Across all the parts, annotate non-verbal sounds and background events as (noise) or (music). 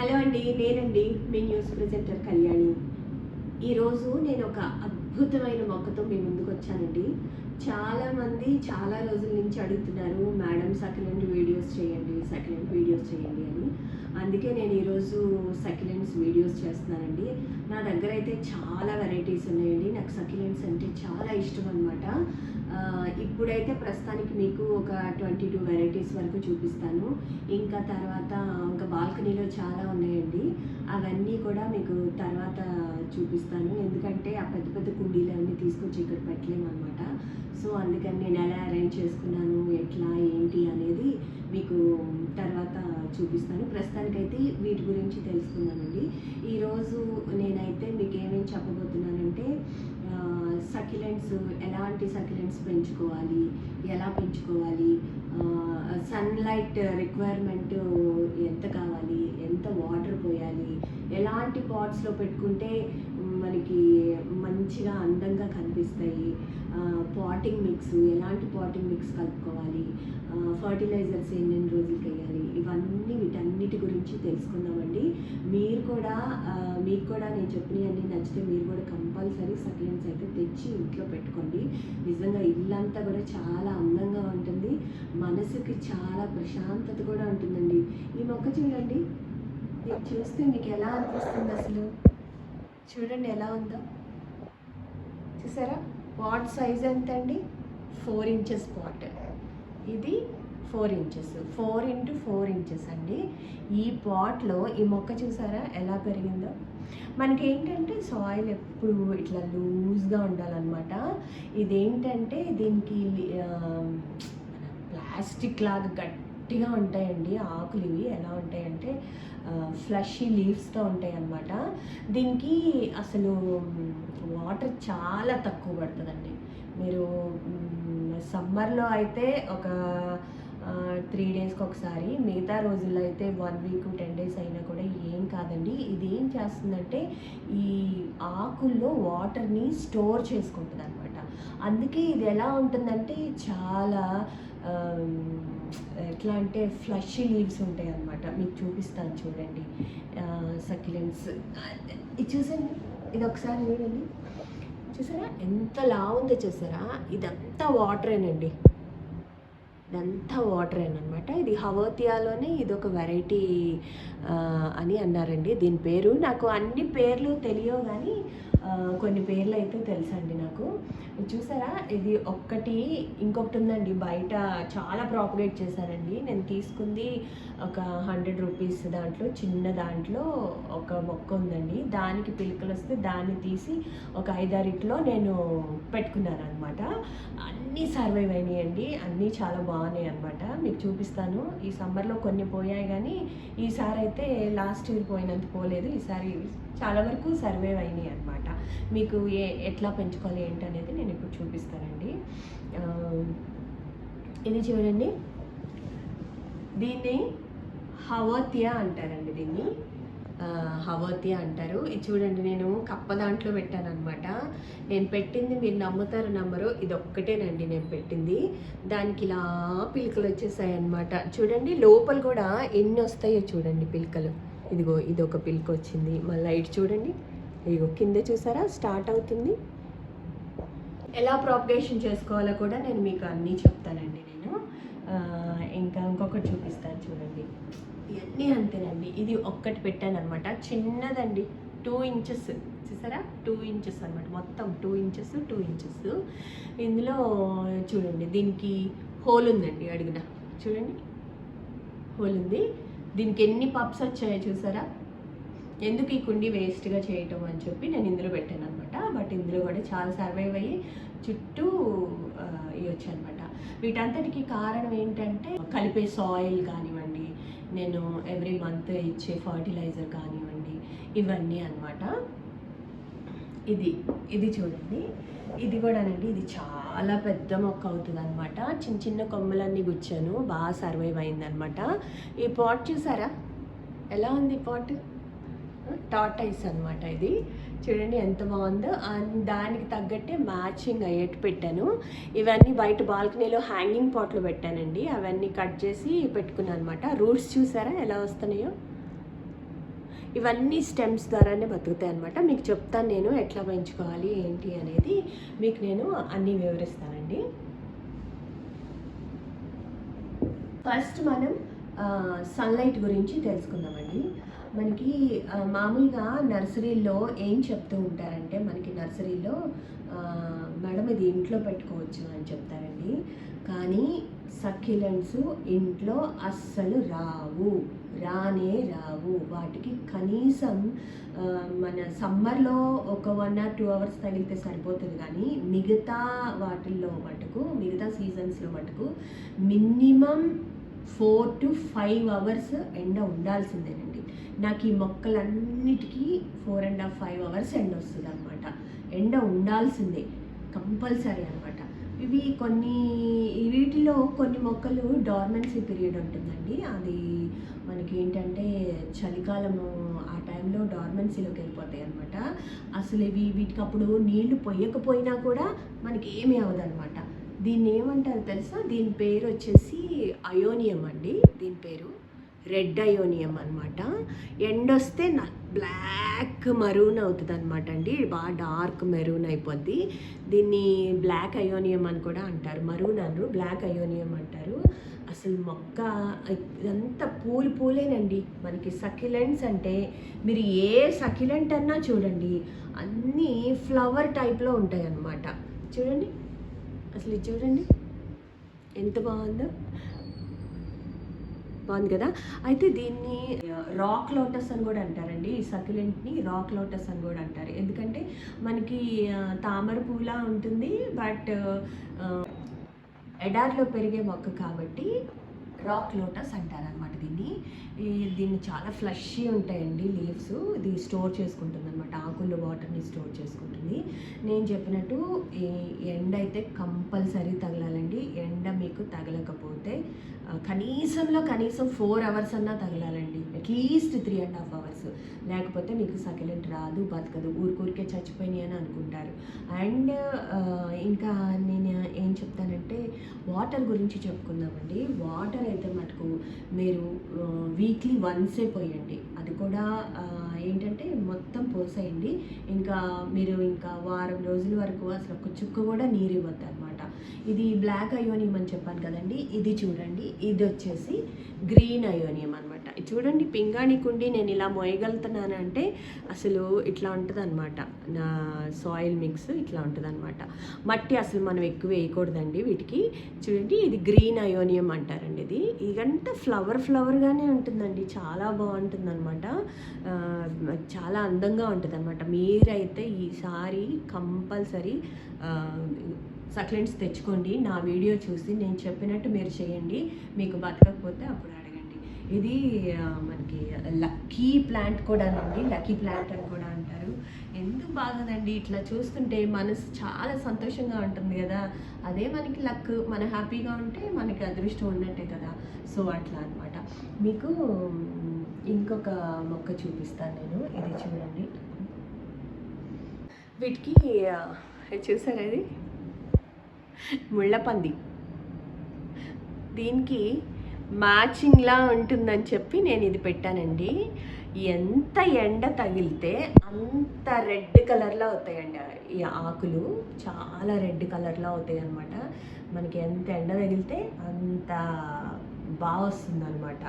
Hello అండి నేనండి మీ news presenter Kalyani. ఈరోజు నేను ఒక అద్భుతమైన మొక్కతో మీ ముందుకు వచ్చానండి చాలామంది చాలా రోజుల నుంచి అడుగుతున్నారు మేడం సకిలెంట్ వీడియోస్ చేయండి సకిలెంట్ వీడియోస్ చేయండి అని. అందుకే నేను ఈరోజు సకిలెంట్స్ వీడియోస్ చేస్తున్నానండి. నా దగ్గర అయితే చాలా వెరైటీస్ ఉన్నాయండి. నాకు సకిలెంట్స్ అంటే చాలా ఇష్టం అనమాట ఇప్పుడైతే ప్రస్తుతానికి మీకు ఒక ట్వంటీ టూ వెరైటీస్ వరకు చూపిస్తాను. ఇంకా తర్వాత ఇంకా బాల్కనీలో చాలా ఉన్నాయండి. అవన్నీ కూడా మీకు తర్వాత చూపిస్తాను. ఎందుకంటే ఆ పెద్ద పెద్ద కుండీలు అన్నీ తీసుకొచ్చి ఇక్కడ పెట్టలేము అనమాట సో అందుకని నేను ఎలా అరేంజ్ చేసుకున్నాను ఎట్లా ఏంటి అనేది మీకు తర్వాత చూపిస్తాను. ప్రస్తుతానికైతే వీటి గురించి తెలుసుకున్నానండి ఈరోజు నేనైతే మీకు ఏమేమి చెప్పబోతున్నానంటే సకిలెంట్స్ ఎలాంటి సకిలెంట్స్ పెంచుకోవాలి ఎలా పెంచుకోవాలి సన్లైట్ రిక్వైర్మెంట్ ఎంత కావాలి ఎంత వాటర్ పోయాలి ఎలాంటి పాట్స్లో పెట్టుకుంటే మనకి మంచిగా అందంగా కనిపిస్తాయి. పాటింగ్ మిక్స్ ఎలాంటి పాటింగ్ మిక్స్ కలుపుకోవాలి? ఫర్టిలైజర్స్ ఎన్నెన్ని రోజులకి వేయాలి? ఇవన్నీ వీటన్నిటి గురించి తెలుసుకుందామండి. మీరు కూడా మీకు కూడా నేను చెప్పినవన్నీ నచ్చితే మీరు కూడా కంపల్సరీ సప్లిమెంట్స్ అయితే తెచ్చి ఇంట్లో పెట్టుకోండి. నిజంగా ఇల్లంతా కూడా చాలా అందంగా ఉంటుంది. మనసుకి చాలా ప్రశాంతత కూడా ఉంటుందండి. ఈ మొక్క చూడండి. మీరు చూస్తే మీకు ఎలా అనిపిస్తుంది అసలు? చూడండి ఎలా ఉందో. చూసారా? పాట్ సైజ్ ఎంత అండి ఫోర్ ఇంచెస్ పాట్ ఇది four inches. Four into four inches అండి. ఈ పాట్లో ఈ మొక్క చూసారా ఎలా పెరిగిందో? మనకి ఏంటంటే సాయిల్ ఎప్పుడు ఇట్లా లూజ్గా ఉండాలన్నమాట. ఇదేంటంటే దీనికి ప్లాస్టిక్ లాగా గట్టిగా ఉంటాయండి ఆకులు ఇవి. ఎలా ఉంటాయంటే ఫ్లషీ లీవ్స్తో ఉంటాయి అన్నమాట దీనికి అసలు వాటర్ చాలా తక్కువ పడుతుందండి. మీరు సమ్మర్లో అయితే ఒక త్రీ డేస్కి ఒకసారి మిగతా రోజుల్లో అయితే వన్ వీక్ టెన్ డేస్ అయినా కూడా ఏం కాదండి. ఇది ఏం చేస్తుందంటే ఈ ఆకుల్లో వాటర్ని స్టోర్ చేసుకుంటుంది అనమాట అందుకే ఇది ఎలా ఉంటుందంటే చాలా ఎట్లా అంటే ఫ్లషీ లీవ్స్ ఉంటాయి అన్నమాట. మీకు చూపిస్తాను చూడండి. సక్యులెన్స్ ఇది చూసండి ఇది ఒకసారి చూడండి. చూసారా? ఎంత లా ఉందో చూసారా? ఇదంతా వాటరేనండి ఇదంతా వాటర్ అనమాట ఇది హవోతియాలోనే ఇది ఒక వెరైటీ అని అన్నారండి. దీని పేరు నాకు అన్ని పేర్లు తెలియవు కానీ కొన్ని పేర్లు అయితే తెలుసండి నాకు. చూసారా? ఇది ఒక్కటి ఇంకొకటి ఉందండి. బయట చాలా ప్రాపగేట్ చేశారండి. నేను తీసుకుంది ఒక హండ్రెడ్ రూపీస్ దాంట్లో చిన్న దాంట్లో ఒక మొక్క ఉందండి. దానికి పిలుకలు వస్తే దాన్ని తీసి ఒక ఐదారిట్లో నేను పెట్టుకున్నాను అనమాట అన్నీ సర్వైవ్ అయినాయండి. అన్నీ చాలా బాగున్నాయి అనమాట మీకు చూపిస్తాను. ఈ సమ్మర్లో కొన్ని పోయాయి కానీ ఈసారి అయితే లాస్ట్ ఇయర్ పోయినంత పోలేదు. ఈసారి చాలా వరకు సర్వైవ్ అయినాయి అనమాట మీకు ఏ ఎట్లా పెంచుకోవాలి ఏంటి అనేది నేను ఇప్పుడు చూపిస్తానండి. ఇది చూడండి. దీన్ని హవోతియా అంటారండి దీన్ని. ఆ, అంటారు. ఇది చూడండి నేను కప్ప దాంట్లో పెట్టాను అనమాట నేను పెట్టింది మీరు నమ్ముతారు నమ్మరు ఇది ఒక్కటేనండి నేను పెట్టింది. దానికి ఇలా పిలకలు వచ్చేసాయి అనమాట చూడండి లోపల కూడా ఎన్ని వస్తాయో చూడండి పిలకలు. ఇదిగో ఇది ఒక పిల్క్ వచ్చింది. మళ్ళీ ఇటు చూడండి. ఇదిగో కింద చూసారా? స్టార్ట్ అవుతుంది. ఎలా ప్రాపగేషన్ చేసుకోవాలో కూడా నేను మీకు అన్నీ చెప్తానండి నేను. ఇంకా ఇంకొకటి చూపిస్తాను చూడండి. ఇవన్నీ అంతేనండి. ఇది ఒక్కటి పెట్టాను అనమాట చిన్నదండి. Two inches. చూసారా? టూ ఇంచెస్ అనమాట మొత్తం టూ ఇంచెస్ టూ ఇంచెస్. ఇందులో చూడండి దీనికి హోల్ ఉందండి అడుగున. చూడండి. హోల్ ఉంది. దీనికి ఎన్ని పప్స్ వచ్చాయో చూసారా? ఎందుకు ఈ కుండి వేస్ట్గా చేయటం అని చెప్పి నేను ఇందులో పెట్టాను అనమాట బట్ ఇందులో కూడా చాలా సర్వైవ్ అయ్యి చుట్టూ ఇవ్వచ్చు అనమాట వీటంతటికి కారణం ఏంటంటే కలిపే సాయిల్ కానివ్వండి నేను ఎవ్రీ మంత్ ఇచ్చే ఫర్టిలైజర్ కానివ్వండి ఇవన్నీ అన్నమాట. ఇది ఇది చూడండి. ఇది కూడానండి ఇది చాలా పెద్ద మొక్క అవుతుంది అనమాట చిన్న చిన్న కొమ్మలన్నీ గుచ్చాను. బాగా సర్వైవ్ అయిందనమాట ఈ పాట్ చూసారా? ఎలా ఉంది ఈ పాట్ టాటైస్ అనమాట ఇది. చూడండి ఎంత బాగుందో. అండ్ దానికి తగ్గట్టే మ్యాచింగ్ అయ్యేట్టు పెట్టాను. ఇవన్నీ బయట బాల్కనీలో హ్యాంగింగ్ పాట్లు పెట్టానండి. అవన్నీ కట్ చేసి పెట్టుకున్నాను అనమాట రూట్స్ చూసారా? ఎలా వస్తున్నాయో? ఇవన్నీ స్టెమ్స్ ద్వారానే బతుకుతాయి అనమాట మీకు చెప్తాను నేను ఎట్లా పెంచుకోవాలి ఏంటి అనేది. మీకు నేను అన్నీ వివరిస్తానండి. ఫస్ట్ మనం సన్లైట్ గురించి తెలుసుకుందామండి. మనకి మామూలుగా నర్సరీలో ఏం చెప్తూ ఉంటారంటే మనకి నర్సరీలో మేడం ఇది ఇంట్లో పెట్టుకోవచ్చు అని చెప్తారండి. కానీ సక్యులెంట్స్ ఇంట్లో అస్సలు రావు రానే రావు. వాటికి కనీసం మన సమ్మర్లో ఒక వన్ ఆర్ టూ అవర్స్ తగిలితే సరిపోతుంది కానీ మిగతా వాటిల్లో మటుకు మిగతా సీజన్స్లో మటుకు minimum four to five hours ఎండ ఉండాల్సిందేనండి. నాకు ఈ మొక్కలన్నిటికీ four and half five hours ఎండ వస్తుంది అనమాట ఎండ ఉండాల్సిందే కంపల్సరీ అనమాట ఇవి కొన్ని వీటిలో కొన్ని మొక్కలు డార్మెన్సీ పీరియడ్ ఉంటుందండి. అది మనకి ఏంటంటే చలికాలము ఆ టైంలో డార్మెన్సీలోకి వెళ్ళిపోతాయి అనమాట అసలు ఇవి వీటికి అప్పుడు నీళ్ళు పొయ్యకపోయినా కూడా మనకి ఏమీ అవ్వదనమాట దీన్ని ఏమంటారు తెలుసా? దీని పేరు వచ్చేసి అయోనియం అండి. దీని పేరు. రెడ్ అయోనియం అనమాట ఎండొస్తే వస్తే బ్లాక్ మరూన్ అవుతుంది అనమాట అండి. బాగా డార్క్ మెరూన్ అయిపోద్ది. దీన్ని బ్లాక్ అయోనియం అని కూడా అంటారు. మరూన్ అనరు బ్లాక్ అయోనియం అంటారు. అసలు మొక్క ఇదంతా పూలు పూలేనండి. మనకి సకిలెంట్స్ అంటే మీరు ఏ సకిలెంట్ అన్నా చూడండి అన్నీ ఫ్లవర్ టైప్లో ఉంటాయి అన్నమాట చూడండి. అసలు చూడండి. ఎంత బాగుందో. బాగుంది కదా. అయితే దీన్ని రాక్ లోటస్ అని కూడా అంటారండి. ఈ సక్యులెంట్ని రాక్ లోటస్ అని కూడా అంటారు. ఎందుకంటే మనకి తామర పూలా ఉంటుంది. బట్ ఎడార్లో పెరిగే మొక్క కాబట్టి రాక్ లోటస్ అంటారు అనమాట దీన్ని. ఈ దీన్ని చాలా ఫ్లషీ ఉంటాయండి లీవ్స్ ఇది స్టోర్ చేసుకుంటుంది అనమాట ఆకుల్లో వాటర్ని స్టోర్ చేసుకుంటుంది. నేను చెప్పినట్టు ఈ ఎండ అయితే కంపల్సరీ తగలాలండి. ఎండ మీకు తగలకపోతే కనీసంలో కనీసం ఫోర్ అవర్స్ అన్నా తగలాలండి. At least three and half hours లేకపోతే మీకు సకిలెంట్ రాదు బతకదు ఊరికూరికే చచ్చిపోయినాయి అని అనుకుంటారు. అండ్ ఇంకా నేను ఏం చెప్తానంటే వాటర్ గురించి చెప్పుకుందామండి. వాటర్ అయితే మటుకు మీరు వీక్లీ వన్సే పోయండి. అది కూడా ఏంటంటే మొత్తం పోసేయండి. ఇంకా మీరు ఇంకా వారం రోజుల వరకు అసలు ఒక చుక్క కూడా నీరు ఇవ్వద్దు అనమాట ఇది బ్లాక్ అయోనియం అని చెప్పాను కదండి ఇది చూడండి ఇది వచ్చేసి గ్రీన్ అయోనియం అనమాట చూడండి పింగాణి కుండి నేను ఇలా మోయగలుగుతున్నాను అంటే అసలు ఇట్లా ఉంటుంది అనమాట నా సాయిల్ మిక్స్ ఇట్లా ఉంటుంది అనమాట మట్టి అసలు మనం ఎక్కువ వేయకూడదండి వీటికి. చూడండి ఇది గ్రీన్ అయోనియం అంటారండి ఇది. ఇదంతా ఫ్లవర్ ఫ్లవర్గానే ఉంటుందండి. చాలా బాగుంటుంది అనమాట చాలా అందంగా ఉంటుంది అనమాట మీరైతే ఈసారి కంపల్సరీ సక్లెంట్స్ తెచ్చుకోండి. నా వీడియో చూసి నేను చెప్పినట్టు మీరు చేయండి. మీకు బతకకపోతే అప్పుడు అడగండి. ఇది మనకి లక్కీ ప్లాంట్ కూడా అండి. లక్కీ ప్లాంట్ అని కూడా అంటారు. ఎందుకు బాగోదండి? ఇట్లా చూస్తుంటే మనసు చాలా సంతోషంగా ఉంటుంది కదా. అదే మనకి లక్ మన హ్యాపీగా ఉంటే మనకి అదృష్టం ఉన్నట్టే కదా. సో అట్లా అనమాట మీకు ఇంకొక మొక్క చూపిస్తాను నేను. ఇది చూడండి. వీటికి ఆ, ఇది చూసారా ఇది? ముళ్ళపంది. దీనికి మ్యాచింగ్లా ఉంటుందని చెప్పి నేను ఇది పెట్టానండి. ఎంత ఎండ తగిలితే అంత రెడ్ కలర్లో అవుతాయండి. ఈ ఆకులు చాలా రెడ్ కలర్లో అవుతాయి అనమాట మనకి ఎంత ఎండ తగిలితే అంత బాగా వస్తుంది అనమాట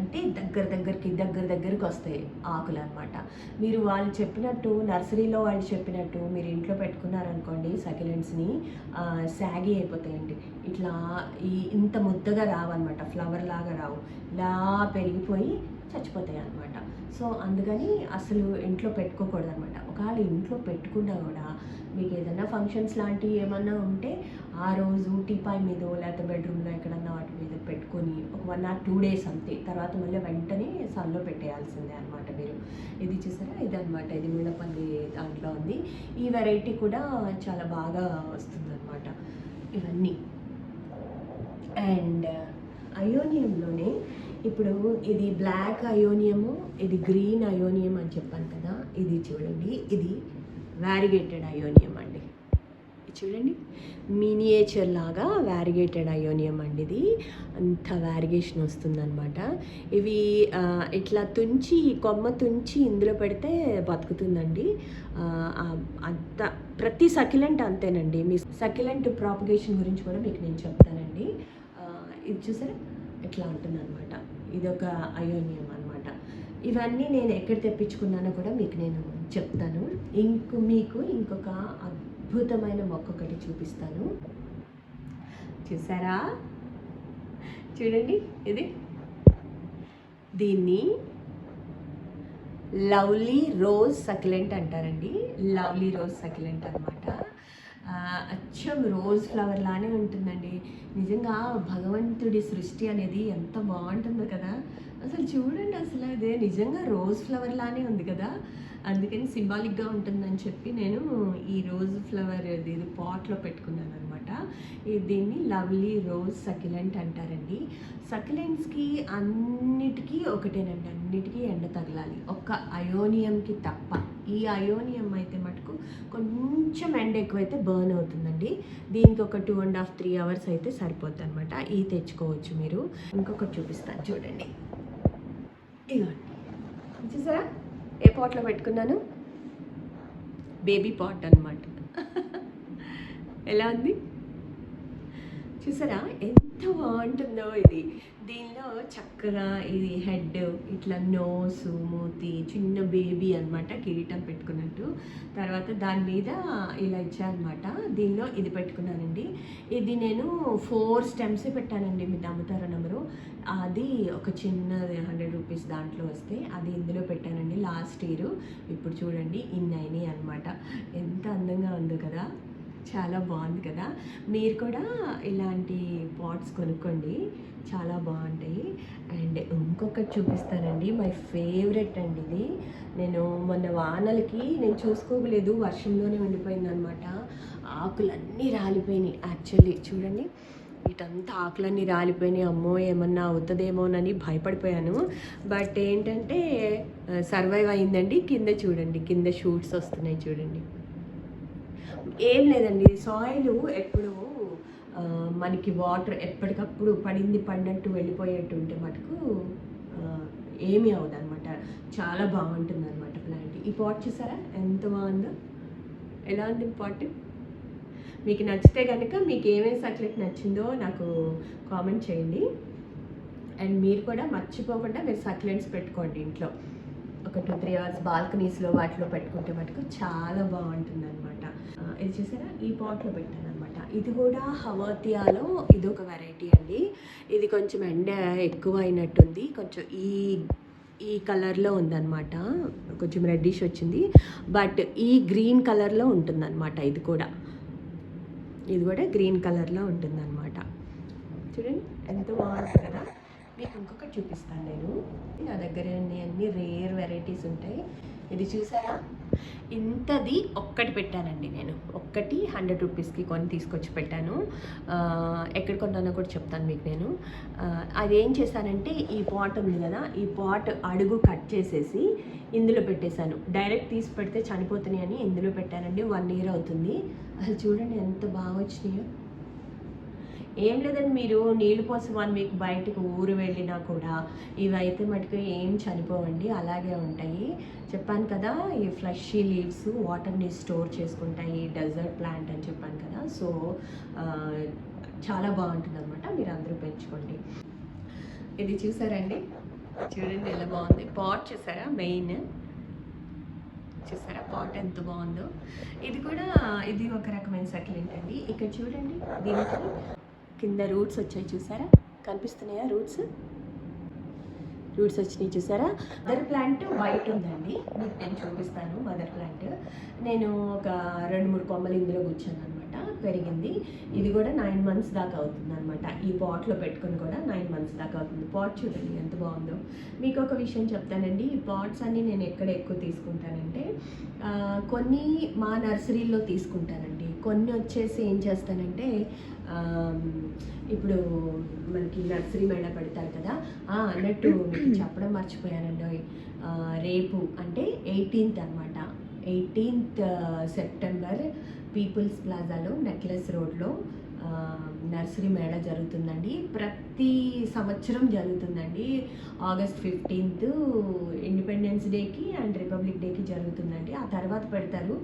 అంటే దగ్గర దగ్గరికి దగ్గర దగ్గరికి వస్తాయి ఆకులు అనమాట మీరు వాళ్ళు చెప్పినట్టు నర్సరీలో వాళ్ళు చెప్పినట్టు మీరు ఇంట్లో పెట్టుకున్నారనుకోండి సకిలెంట్స్ని సాగి అయిపోతాయండి. ఇట్లా ఈ ఇంత ముద్దగా రావన్నమాట ఫ్లవర్ లాగా రావు. ఇలా పెరిగిపోయి చచ్చిపోతాయి అనమాట సో అందుకని అసలు ఇంట్లో పెట్టుకోకూడదు అనమాట ఒకవేళ ఇంట్లో పెట్టుకున్నా కూడా మీకు ఏదైనా ఫంక్షన్స్ లాంటివి ఏమన్నా ఉంటే ఆ రోజు టీపాయ్ మీద లేకపోతే బెడ్రూమ్లో ఎక్కడన్నా వాటి మీద పెట్టుకొని ఒక వన్ ఆర్ టూ డేస్ అంతే. తర్వాత మళ్ళీ వెంటనే సన్లో పెట్టేయాల్సిందే అనమాట మీరు. ఇది చూసారా? ఇది అనమాట ఇది ముళ్ళపల్లి దాంట్లో ఉంది. ఈ వెరైటీ కూడా చాలా బాగా వస్తుంది ఇవన్నీ. అండ్ uh, అయోనియంలోనే ఇప్పుడు ఇది బ్లాక్ అయోనియము ఇది గ్రీన్ అయోనియం అని చెప్పాను కదా. ఇది చూడండి. ఇది వ్యారిగేటెడ్ అయోనియం అండి. చూడండి. మినియేచర్ లాగా వ్యారిగేటెడ్ అయోనియం అండి ఇది. అంత వ్యారిగేషన్ వస్తుందన్నమాట. ఇవి ఇట్లా తుంచి కొమ్మ తుంచి ఇందులో పెడితే బతుకుతుందండి. అంత ప్రతి సకిలెంట్ అంతేనండి. మీ సకిలెంట్ ప్రాపగేషన్ గురించి కూడా మీకు నేను చెప్తానండి. ఇది చూసారా? ఇట్లా ఉంటుందన్నమాట. ఇది ఒక అయోనియం అనమాట ఇవన్నీ నేను ఎక్కడ తెప్పించుకున్నానో కూడా మీకు నేను చెప్తాను. ఇంక మీకు ఇంకొక అద్భుతమైన మొక్క ఒకటి చూపిస్తాను. చూసారా? చూడండి ఇది. దీన్ని లవ్లీ రోజ్ సకిలెంట్ అంటారండి. లవ్లీ రోజ్ సకిలెంట్ అనమాట అచ్చం రోజ్ ఫ్లవర్ లానే ఉంటుందండి. నిజంగా భగవంతుడి సృష్టి అనేది ఎంత బాగుంటుందో కదా. అసలు చూడండి అసలు అదే. నిజంగా రోజ్ ఫ్లవర్ లానే ఉంది కదా. అందుకని సింబాలిక్గా ఉంటుందని చెప్పి నేను ఈ రోజ్ ఫ్లవర్ ఇది పాట్లో పెట్టుకున్నాను అనమాట దీన్ని లవ్లీ రోజ్ సకిలెంట్ అంటారండి. సకిలెంట్స్కి అన్నిటికీ ఒకటేనండి. అన్నిటికీ ఎండ తగలాలి. ఒక్క అయోనియంకి తప్ప. ఈ అయోనియం అయితే మటుకు కొంచెం ఎండ ఎక్కువైతే బర్న్ అవుతుందండి. దీనికి ఒక two and half three hours అయితే సరిపోద్ది అనమాట ఇది తెచ్చుకోవచ్చు మీరు. ఇంకొకటి చూపిస్తాను చూడండి. ఇదిగోండి. చూసారా? ఏ పాట్లో పెట్టుకున్నాను? బేబీ పాట్ అన్నమాట. (laughs) ఎలా ఉంది? చూసారా? ఎంత బాగుంటుందో ఇది. దీనిలో చక్కగా ఇది హెడ్ ఇట్లా నోసు మూతి చిన్న బేబీ అన్నమాట కిరీటం పెట్టుకున్నట్టు. తర్వాత దాని మీద ఇలా ఇచ్చారనమాట దీనిలో ఇది పెట్టుకున్నానండి. ఇది నేను ఫోర్ స్టెమ్స్ పెట్టానండి మీరు నమ్ముతారో నెంబరు అది ఒక చిన్న హండ్రెడ్ రూపీస్ దాంట్లో వస్తే అది ఇందులో పెట్టానండి లాస్ట్ ఇయర్. ఇప్పుడు చూడండి ఇన్ని అయినాయి అనమాట ఎంత అందంగా ఉందో కదా. చాలా బాగుంది కదా. మీరు కూడా ఇలాంటి పాట్స్ కొనుక్కోండి. చాలా బాగుంటాయి. అండ్ ఇంకొకటి చూపిస్తానండి. మై ఫేవరెట్ అండి ఇది. నేను మొన్న వానలకి నేను చూసుకోలేదు. వర్షంలోనే ఉండిపోయింది అనమాట ఆకులన్నీ రాలిపోయినాయి. యాక్చువల్లీ చూడండి. వీటంతా ఆకులన్నీ రాలిపోయినాయి. అమ్మో ఏమన్నా అవుతుందేమోనని భయపడిపోయాను. బట్ ఏంటంటే సర్వైవ్ అయిందండి. కింద చూడండి. కింద షూట్స్ వస్తున్నాయి చూడండి. ఏం లేదండి. సాయిల్ ఎప్పుడు మనకి వాటర్ ఎప్పటికప్పుడు పడింది పడినట్టు వెళ్ళిపోయేట్టు ఉంటే మటుకు ఏమి ఏమీ అవ్వదు అనమాట చాలా బాగుంటుంది అనమాట ప్లాంట్. ఈ పాట్ చూసారా? ఎంత బాగుందో. ఎలా ఉంది పాట్? మీకు నచ్చితే కనుక మీకు ఏమేమి సక్లెట్ నచ్చిందో నాకు కామెంట్ చేయండి. అండ్ మీరు కూడా మర్చిపోకుండా మీరు సక్లెంట్స్ పెట్టుకోండి ఇంట్లో. ఒక టూ త్రీ అవర్స్ బాల్కనీస్లో వాటిలో పెట్టుకుంటే మటుకు చాలా బాగుంటుంది అనమాట ఇది చూసారా? ఈ పాట్లో పెట్టాను అనమాట ఇది కూడా హవర్తియాలో ఇది ఒక వెరైటీ అండి. ఇది కొంచెం ఎండ ఎక్కువ అయినట్టుంది కొంచెం ఈ ఈ కలర్లో ఉందన్నమాట. కొంచెం రెడ్డిష్ వచ్చింది. బట్ ఈ గ్రీన్ కలర్లో ఉంటుందన్నమాట ఇది కూడా. ఇది కూడా గ్రీన్ కలర్లో ఉంటుందన్నమాట. చూడండి ఎంత బాగుంది కదా? మీకు ఇంకొకటి చూపిస్తాను నేను. నా దగ్గర అన్ని రేర్ వెరైటీస్ ఉంటాయి. ఇది చూసారా? ఇంతది ఒక్కటి పెట్టానండి నేను. ఒక్కటి హండ్రెడ్ రూపీస్కి కొని తీసుకొచ్చి పెట్టాను. ఎక్కడ కొన్నానో కూడా చెప్తాను మీకు నేను. అది ఏం చేశానంటే ఈ పాట్ ఉంది కదా ఈ పాట్ అడుగు కట్ చేసేసి ఇందులో పెట్టేశాను. డైరెక్ట్ తీసి పెడితే చనిపోతున్నాయని ఇందులో పెట్టానండి. వన్ ఇయర్ అవుతుంది. అసలు చూడండి ఎంత బాగా వచ్చినాయో. ఏం లేదండి మీరు నీళ్ళు పోసి వన్ వీక్ బయటకు ఊరు వెళ్ళినా కూడా ఇవైతే మటుకు ఏం చనిపోవండి అలాగే ఉంటాయి. చెప్పాను కదా ఈ ఫ్లషీ లీవ్స్ వాటర్ని స్టోర్ చేసుకుంటాయి డెజర్ట్ ప్లాంట్ అని చెప్పాను కదా సో చాలా బాగుంటుంది అనమాట మీరు అందరూ పెంచుకోండి. ఇది చూసారండి? చూడండి ఎలా బాగుంది. పాట్ చూసారా? మెయిన్. చూసారా? పాట్ ఎంత బాగుందో. ఇది కూడా ఇది ఒక రకమైన సెటిల్మెంట్ అండి ఇక్కడ చూడండి దీనికి కింద రూట్స్ వచ్చాయి చూసారా? కనిపిస్తున్నాయా రూట్స్? రూట్స్ వచ్చినాయి చూసారా? మదర్ ప్లాంట్ వైట్ ఉందండి. మీకు నేను చూపిస్తాను మదర్ ప్లాంట్. నేను ఒక రెండు మూడు కొమ్మలు ఇందులో కూర్చాను అనమాట పెరిగింది. ఇది కూడా నైన్ మంత్స్ దాకా అవుతుంది అనమాట ఈ పాట్లో పెట్టుకొని కూడా నైన్ మంత్స్ దాకా అవుతుంది. పాట్ చూడండి ఎంత బాగుందో. మీకు ఒక విషయం చెప్తానండి. ఈ పాట్స్ అన్ని నేను ఎక్కడ ఎక్కువ తీసుకుంటానంటే కొన్ని మా నర్సరీలో తీసుకుంటానండి. కొన్ని వచ్చేసి ఏం చేస్తానంటే ఇప్పుడు మనకి నర్సరీ మేళ పెడతారు కదా ఆ, అన్నట్టు మీకు చెప్పడం మర్చిపోయానండి. రేపు అంటే ఎయిటీన్త్ అనమాట ఎయిటీన్త్ సెప్టెంబర్ పీపుల్స్ ప్లాజాలో నెక్లెస్ రోడ్లో నర్సరీ మేళ జరుగుతుందండి. ప్రతి సంవత్సరం జరుగుతుందండి. ఆగస్ట్ ఫిఫ్టీన్త్ ఇండిపెండెన్స్ డేకి అండ్ రిపబ్లిక్ డేకి జరుగుతుందండి. ఆ తర్వాత పెడతారు.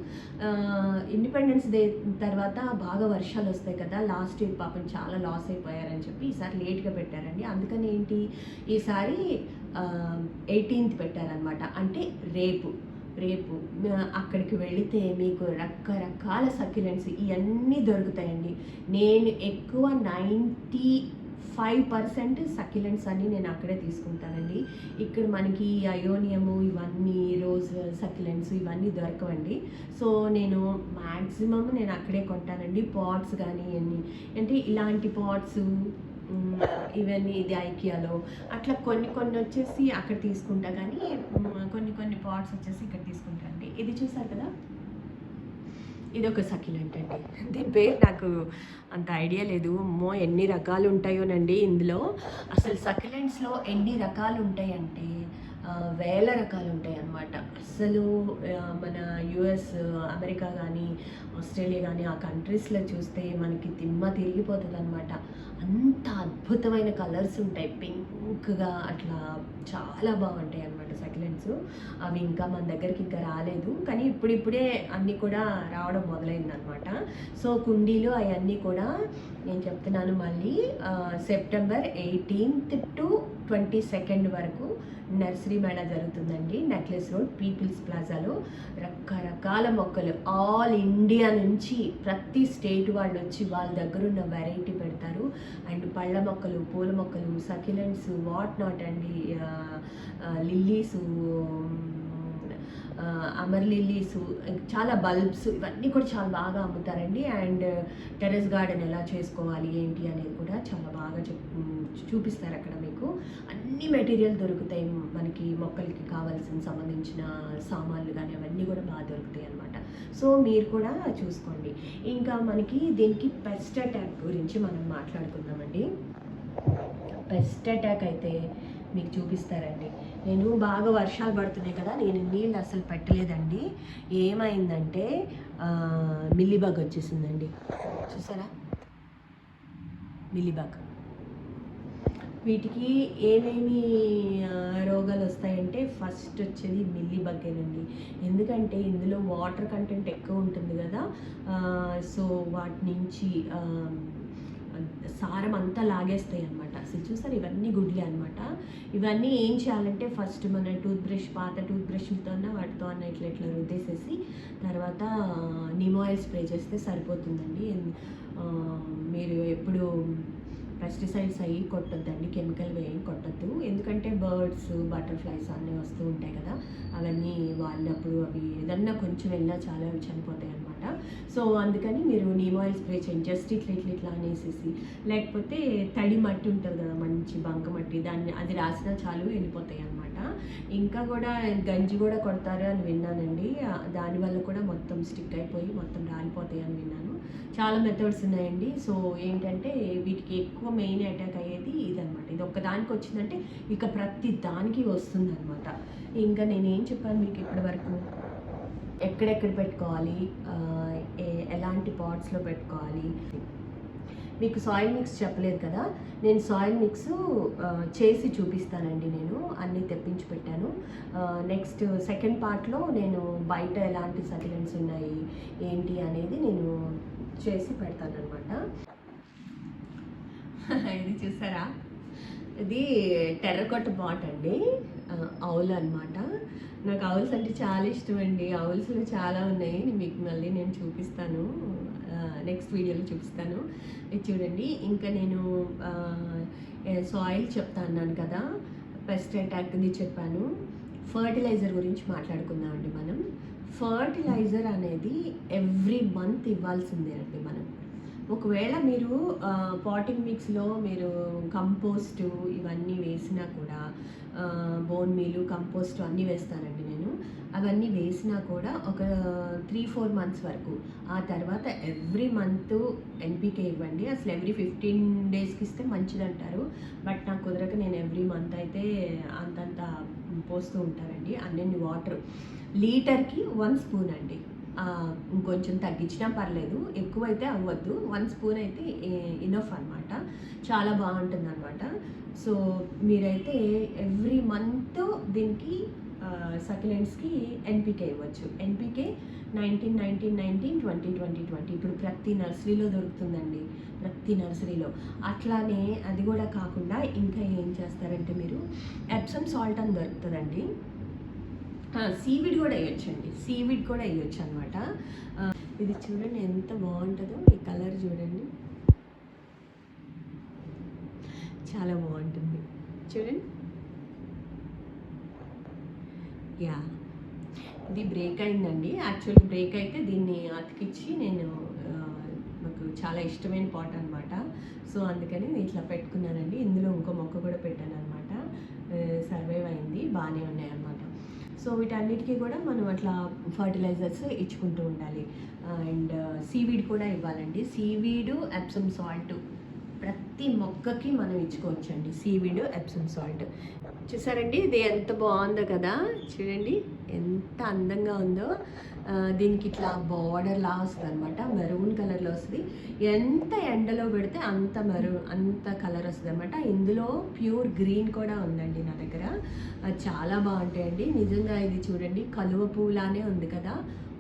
ఇండిపెండెన్స్ డే తర్వాత బాగా వర్షాలు వస్తాయి కదా లాస్ట్ ఇయర్ పాపం చాలా లాస్ అయిపోయారని చెప్పి ఈసారి లేట్గా పెట్టారండి. అందుకని ఏంటి? ఈసారి ఎయిటీన్త్ పెట్టారనమాట అంటే రేపు. రేపు అక్కడికి వెళితే మీకు రకరకాల సక్యులెంట్స్ ఇవన్నీ దొరుకుతాయండి. నేను ఎక్కువ నైంటీ ఫైవ్ పర్సెంట్ సక్యులెంట్స్ అన్నీ నేను అక్కడే తీసుకుంటానండి. ఇక్కడ మనకి అయోనియము ఇవన్నీ రోజ్ సక్యులెంట్స్ ఇవన్నీ దొరకవండి. సో నేను మ్యాక్సిమం నేను అక్కడే కొంటానండి. పాట్స్ కానీ ఇవన్నీ అంటే ఇలాంటి పాట్స్ ఇవన్నీ ఇది ఐకియాలో. అట్లా కొన్ని కొన్ని వచ్చేసి అక్కడ తీసుకుంటా కానీ కొన్ని కొన్ని పాట్స్ వచ్చేసి ఇక్కడ తీసుకుంటా అండి. ఇది చూసారు కదా? ఇది ఒక సకిలెంట్ అండి దీని పేరు నాకు అంత ఐడియా లేదు. అమ్మో ఎన్ని రకాలు ఉంటాయోనండి ఇందులో. అసలు సకిలెంట్స్లో ఎన్ని రకాలు ఉంటాయంటే వేల రకాలు ఉంటాయి అన్నమాట అసలు మన యుఎస్ అమెరికా కానీ ఆస్ట్రేలియా కానీ ఆ కంట్రీస్లో చూస్తే మనకి తిమ్మ తిరిగిపోతుంది అనమాట అంత అద్భుతమైన కలర్స్ ఉంటాయి పింక్గా అట్లా చాలా బాగుంటాయి అనమాట సకిలెంట్స్ అవి ఇంకా మన దగ్గరికి ఇంకా రాలేదు. కానీ ఇప్పుడిప్పుడే అన్నీ కూడా రావడం మొదలైంది అనమాట సో కుండీలు అవన్నీ కూడా నేను చెప్తున్నాను మళ్ళీ September eighteenth to twenty second వరకు నర్సరీ మేళా జరుగుతుందండి నెక్లెస్ రోడ్ పీపుల్స్ ప్లాజాలో. రకరకాల మొక్కలు. ఆల్ ఇండియా నుంచి ప్రతి స్టేట్ వాళ్ళు వచ్చి వాళ్ళ దగ్గర ఉన్న వెరైటీ పెడతారు. అండ్ పళ్ళ మొక్కలు పూల మొక్కలు సకిలెంట్స్ వాట్ నాట్ అండి లిల్లీస్ అమర్లిల్లీస్ చాలా బల్బ్స్ ఇవన్నీ కూడా చాలా బాగా అమ్ముతారండి. అండ్ టెరెస్ గార్డెన్ ఎలా చేసుకోవాలి ఏంటి అనేది కూడా చాలా బాగా చెప్ చూపిస్తారు అక్కడ మీకు. అన్ని మెటీరియల్ దొరుకుతాయి. మనకి మొక్కలకి కావాల్సిన సంబంధించిన సామాన్లు కానీ అవన్నీ కూడా బాగా దొరుకుతాయి అన్నమాట. సో మీరు కూడా చూసుకోండి. ఇంకా మనకి దీనికి పెస్ట్ అటాక్ గురించి మనం మాట్లాడుకుందామండి. పెస్ట్ అటాక్ అయితే మీకు చూపిస్తారండి. నేను బాగా వర్షాలు పడుతున్నాయి కదా నేను నీళ్ళు అసలు పెట్టలేదండి. ఏమైందంటే ఆ, మిల్లీబగ్ వచ్చేసిందండి. చూసారా? మిల్లీబగ్ వీటికి ఏమేమి రోగాలు వస్తాయంటే ఫస్ట్ వచ్చేది మిల్లీ బగ్గేనండి ఎందుకంటే ఇందులో వాటర్ కంటెంట్ ఎక్కువ ఉంటుంది కదా సో వాటి నుంచి సారం అంతా లాగేస్తాయి అనమాట అసలు చూసారు? ఇవన్నీ గుడ్లే అనమాట ఇవన్నీ ఏం చేయాలంటే ఫస్ట్ మన టూత్ బ్రష్ పాత టూత్ బ్రష్లతో అన్న వాటితో అన్న ఇట్లా ఇట్లా రుద్దేసేసి తర్వాత నిమో ఆయిల్ స్ప్రే చేస్తే సరిపోతుందండి. మీరు ఎప్పుడు పెస్టిసైడ్స్ అవి కొట్టొద్దండి. కెమికల్ ఏం కొట్టద్దు. ఎందుకంటే బర్డ్స్ బటర్ఫ్లైస్ అన్నీ వస్తూ ఉంటాయి కదా. అవన్నీ వాళ్ళప్పుడు అవి ఏదన్నా కొంచెం వెళ్ళినా చాలా అవి అన్నమాట. అనమాట. సో అందుకని మీరు నీమ్ ఆయిల్ స్ప్రే చేయండి. జస్ట్ ఇట్లా ఇట్లా ఇట్లా అనేసేసి. లేకపోతే తడి మట్టి ఉంటుంది కదా మంచి బంక మట్టి దాన్ని అది రాసినా చాలు వెళ్ళిపోతాయి అనమాట. ఇంకా కూడా గంజి కూడా కొడతారు అని విన్నానండి. దానివల్ల కూడా మొత్తం స్టిక్ అయిపోయి మొత్తం రాలిపోతాయి అని విన్నాను. చాలా మెథడ్స్ ఉన్నాయండి. సో ఏంటంటే వీటికి ఎక్కువ మెయిన్ అటాక్ అయ్యేది ఇదనమాట. ఇది ఒక్కదానికి వచ్చిందంటే ఇక ప్రతి దానికి వస్తుంది అనమాట ఇంకా నేనేం చెప్పాను మీకు ఇప్పటి వరకు? ఎక్కడెక్కడ పెట్టుకోవాలి? ఏ- ఎలాంటి పాట్స్లో పెట్టుకోవాలి? మీకు సాయిల్ మిక్స్ చెప్పలేదు కదా? నేను సాయిల్ మిక్స్ చేసి చూపిస్తానండి నేను. అన్నీ తెప్పించి పెట్టాను. నెక్స్ట్ సెకండ్ పార్ట్లో నేను బయట ఎలాంటి సటిలెంట్స్ ఉన్నాయి ఏంటి అనేది నేను చేసి పెడతాను అనమాట (laughs) ఇది చూసారా? ఇది టెర్రకొట్ట బాట్ అండి. ఆవుల్ అనమాట నాకు ఆవుల్స్ అంటే చాలా ఇష్టం అండి ఆవుల్స్లో చాలా ఉన్నాయి. మీకు మళ్ళీ నేను చూపిస్తాను. నెక్స్ట్ వీడియోలో చూపిస్తాను. ఇది చూడండి. ఇంకా నేను సాయిల్ చెప్తా అన్నాను కదా. పెస్ట్ అటాక్ది చెప్పాను. ఫర్టిలైజర్ గురించి మాట్లాడుకుందాం అండి మనం. ఫర్టిలైజర్ అనేది ఎవ్రీ మంత్ ఇవ్వాల్సిందే అండి మనం. ఒకవేళ మీరు పాటింగ్ మిక్స్లో మీరు కంపోస్ట్ ఇవన్నీ వేసినా కూడా బోన్ మీలు కంపోస్ట్ అన్నీ వేస్తానండి నేను. అవన్నీ వేసినా కూడా ఒక త్రీ ఫోర్ మంత్స్ వరకు. ఆ తర్వాత ఎవ్రీ మంత్ ఎన్పికే ఇవ్వండి. అసలు ఎవ్రీ ఫిఫ్టీన్ డేస్కి ఇస్తే మంచిదంటారు. బట్ నాకు కుదరక నేను ఎవ్రీ మంత్ అయితే అంతంత పోస్తూ ఉంటానండి. అన్నీ వాటర్ లీటర్కి వన్ స్పూన్ అండి. ఇంకొంచెం తగ్గించినా పర్లేదు ఎక్కువైతే అవ్వద్దు. వన్ స్పూన్ అయితే ఇనఫ్ అనమాట చాలా బాగుంటుంది అనమాట సో మీరైతే ఎవ్రీ మంత్ దీనికి సకిలెంట్స్కి ఎన్పికే ఇవ్వచ్చు. NPK nineteen nineteen nineteen twenty twenty twenty ఇప్పుడు ప్రతి నర్సరీలో దొరుకుతుందండి. ప్రతి నర్సరీలో. అట్లానే అది కూడా కాకుండా ఇంకా ఏం చేస్తారంటే మీరు ఎప్సమ్ సాల్ట్ అని దొరుకుతుందండి. సీవిడ్ కూడా వేయొచ్చండి. సీవిడ్ కూడా వేయొచ్చు అనమాట ఇది చూడండి ఎంత బాగుంటుందో ఈ కలర్ చూడండి. చాలా బాగుంటుంది. చూడండి. యా. ఇది బ్రేక్ అయిందండి. యాక్చువల్లీ బ్రేక్ అయితే దీన్ని అతికిచ్చి నేను నాకు చాలా ఇష్టమైన పాట్ అనమాట సో అందుకని ఇట్లా పెట్టుకున్నానండి. ఇందులో ఇంకో మొక్క కూడా పెట్టాను అనమాట సర్వైవ్ అయింది. బాగానే ఉన్నాయన్నమాట. సో వీటన్నిటికీ కూడా మనం అట్లా ఫర్టిలైజర్స్ ఇచ్చుకుంటూ ఉండాలి. అండ్ సీవీడ్ కూడా ఇవ్వాలండి. సీవీడు ఎప్సమ్ సాల్ట్ ప్రతి మొక్కకి మనం ఇచ్చుకోవచ్చండి. Seaweed Epsom salt. చూసారండి? ఇది ఎంత బాగుందో కదా? చూడండి ఎంత అందంగా ఉందో. దీనికి ఇట్లా బార్డర్ లా వస్తుంది అనమాట మెరూన్ కలర్లో వస్తుంది. ఎంత ఎండలో పెడితే అంత మెరూన్ అంత కలర్ వస్తుంది అనమాట ఇందులో ప్యూర్ గ్రీన్ కూడా ఉందండి నా దగ్గర. అది చాలా బాగుంటాయండి. నిజంగా ఇది చూడండి కలువ పూలానే ఉంది కదా?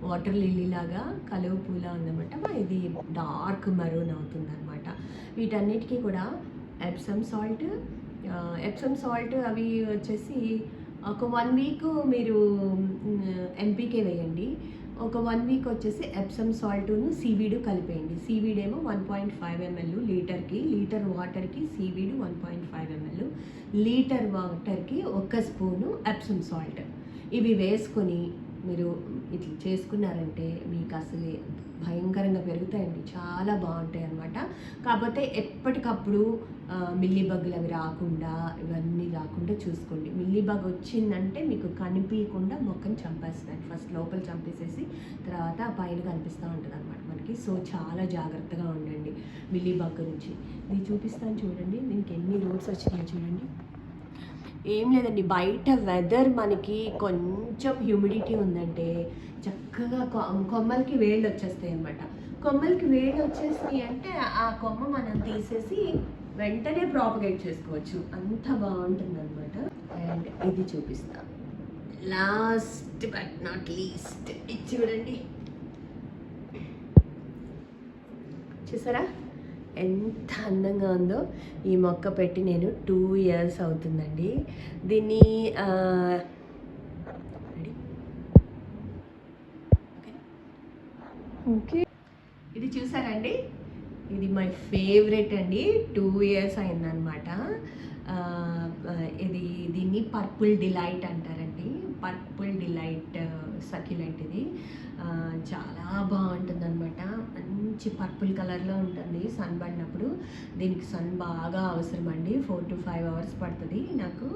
వాటర్ లిల్లీ లాగా కలువ పూలా ఉందన్నమాట. ఇది డార్క్ మెరూన్ అవుతుంది అనమాట వీటన్నిటికీ కూడా ఎప్సమ్ సాల్ట్ ఎప్సమ్ సాల్ట్ అవి వచ్చేసి ఒక వన్ వీక్ మీరు ఎన్పికే వేయండి. ఒక వన్ వీక్ వచ్చేసి ఎప్సమ్ సాల్ట్ను సీవీడు కలిపేయండి. సీవీడ్ ఏమో వన్ పాయింట్ ఫైవ్ ఎంఎల్ లీటర్కి లీటర్ వాటర్కి seaweed one point five ml litre వాటర్కి ఒక స్పూను ఎప్సమ్ సాల్ట్ ఇవి వేసుకొని మీరు ఇట్లా చేసుకున్నారంటే మీకు అసలు భయంకరంగా పెరుగుతాయండి. చాలా బాగుంటాయి అన్నమాట. కాకపోతే ఎప్పటికప్పుడు ఆ, మిల్లీ బగ్గులు అవి రాకుండా ఇవన్నీ రాకుండా చూసుకోండి. మిల్లీ బగ్ వచ్చిందంటే మీకు కనిపించకుండా మొక్కను చంపేస్తాయి ఫస్ట్ లోపల చంపేసేసి తర్వాత ఆ పైన కనిపిస్తూ ఉంటుంది అనమాట మనకి. సో చాలా జాగ్రత్తగా ఉండండి మిల్లీ బగ్ నుంచి ఇది చూపిస్తాను చూడండి. దీనికి ఎన్ని రోడ్స్ వచ్చినాయో చూడండి. ఏం లేదండి బయట వెదర్ మనకి కొంచెం హ్యూమిడిటీ ఉందంటే చక్కగా కొమ్మలకి వేళ్ళు వచ్చేస్తాయి అనమాట కొమ్మలకి వేళ్ళు వచ్చేసి అంటే ఆ కొమ్మ మనం తీసేసి వెంటనే ప్రాపగేట్ చేసుకోవచ్చు. అంత బాగుంటుంది అనమాట అండ్ ఇది చూపిస్తా. లాస్ట్ బట్ నాట్ లీస్ట్ ఇది చూడండి. చూసారా? ఎంత అందంగా ఉందో ఈ మొక్క పెట్టి నేను టూ ఇయర్స్ అవుతుందండి. దీన్ని. ఓకే. ఇది చూసారండి? ఇది మై ఫేవరెట్ అండి. టూ ఇయర్స్ అయిందనమాట. ఇది దీన్ని పర్పుల్ డిలైట్ అంటారండి. పర్పుల్ డిలైట్ సక్యులెంట్ ఇది చాలా బాగుంటుంది అనమాట మంచి పర్పుల్ కలర్లో ఉంటుంది సన్ పడినప్పుడు. దీనికి సన్ బాగా అవసరం అండి ఫోర్ టు ఫైవ్ అవర్స్ పడుతుంది. నాకు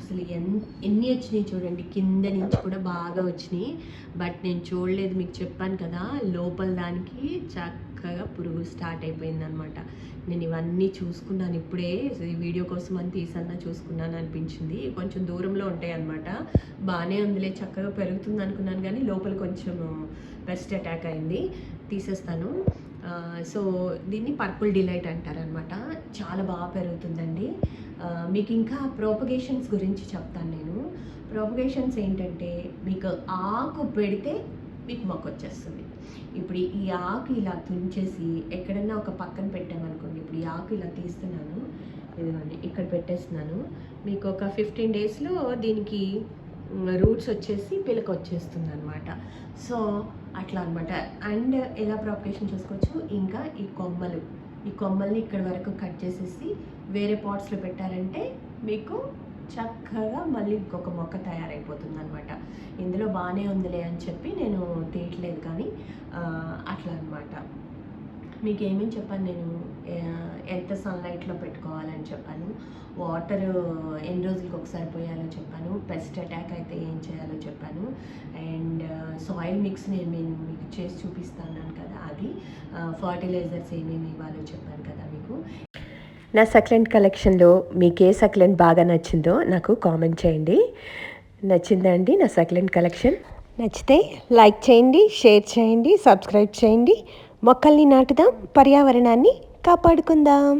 అసలు ఎన్ ఎన్ని వచ్చినాయి చూడండి. కింద నుంచి కూడా బాగా వచ్చినాయి. బట్ నేను చూడలేదు మీకు చెప్పాను కదా. లోపల దానికి చక్కగా పురుగు స్టార్ట్ అయిపోయిందనమాట నేను ఇవన్నీ చూసుకున్నాను. ఇప్పుడే ఈ వీడియో కోసం అని తీసన్నా చూసుకున్నాను అనిపించింది. కొంచెం దూరంలో ఉంటాయి అనమాట బాగానే ఉందిలే చక్కగా పెరుగుతుంది అనుకున్నాను కానీ లోపల కొంచెం పెస్ట్ అటాక్ అయింది. తీసేస్తాను. సో దీన్ని పర్పుల్ డిలైట్ అంటారనమాట చాలా బాగా పెరుగుతుందండి. మీకు ఇంకా ప్రోపగేషన్స్ గురించి చెప్తాను నేను. ప్రోపగేషన్స్ ఏంటంటే మీకు ఆకు పెడితే మీకు మొక్క వచ్చేస్తుంది ఇప్పుడు ఈ ఆకు ఇలా తుంచేసి ఎక్కడన్నా ఒక పక్కన పెట్టామనుకోండి ఇప్పుడు ఈ ఆకు ఇలా తీస్తున్నాను. ఇదిగోండి ఇక్కడ పెట్టేస్తున్నాను. మీకు ఒక ఫిఫ్టీన్ డేస్లో దీనికి రూట్స్ వచ్చేసి పిలక వచ్చేస్తుంది అనమాట సో అట్లా అనమాట అండ్ ఎలా ప్రాపగేషన్ చేసుకోవచ్చు? ఇంకా ఈ కొమ్మలు. ఈ కొమ్మల్ని ఇక్కడ వరకు కట్ చేసేసి వేరే పాట్స్లో పెట్టారంటే మీకు చక్కగా మళ్ళీ ఇంకొక మొక్క తయారైపోతుంది అనమాట ఇందులో బాగానే ఉందిలే అని చెప్పి నేను తీయట్లేదు కానీ అట్లా అనమాట మీకు ఏమేమి చెప్పాను నేను? ఎంత సన్లైట్లో పెట్టుకోవాలని చెప్పాను. వాటర్ ఎన్ని రోజులకి ఒకసారి పోయాలో చెప్పాను. పెస్ట్ అటాక్ అయితే ఏం చేయాలో చెప్పాను. అండ్ సాయిల్ మిక్స్ నేను నేను మీకు చేసి చూపిస్తాను కదా అది. ఫర్టిలైజర్స్ ఏమేమి ఇవ్వాలో చెప్పాను కదా మీకు. నా సక్లెంట్ కలెక్షన్లో మీకు ఏ సక్లెంట్ బాగా నచ్చిందో నాకు కామెంట్ చేయండి. నచ్చిందా అండి నా సక్లెంట్ కలెక్షన్? నచ్చితే లైక్ చేయండి షేర్ చేయండి సబ్స్క్రైబ్ చేయండి. మొక్కల్ని నాటుదాం పర్యావరణాన్ని కాపాడుకుందాం.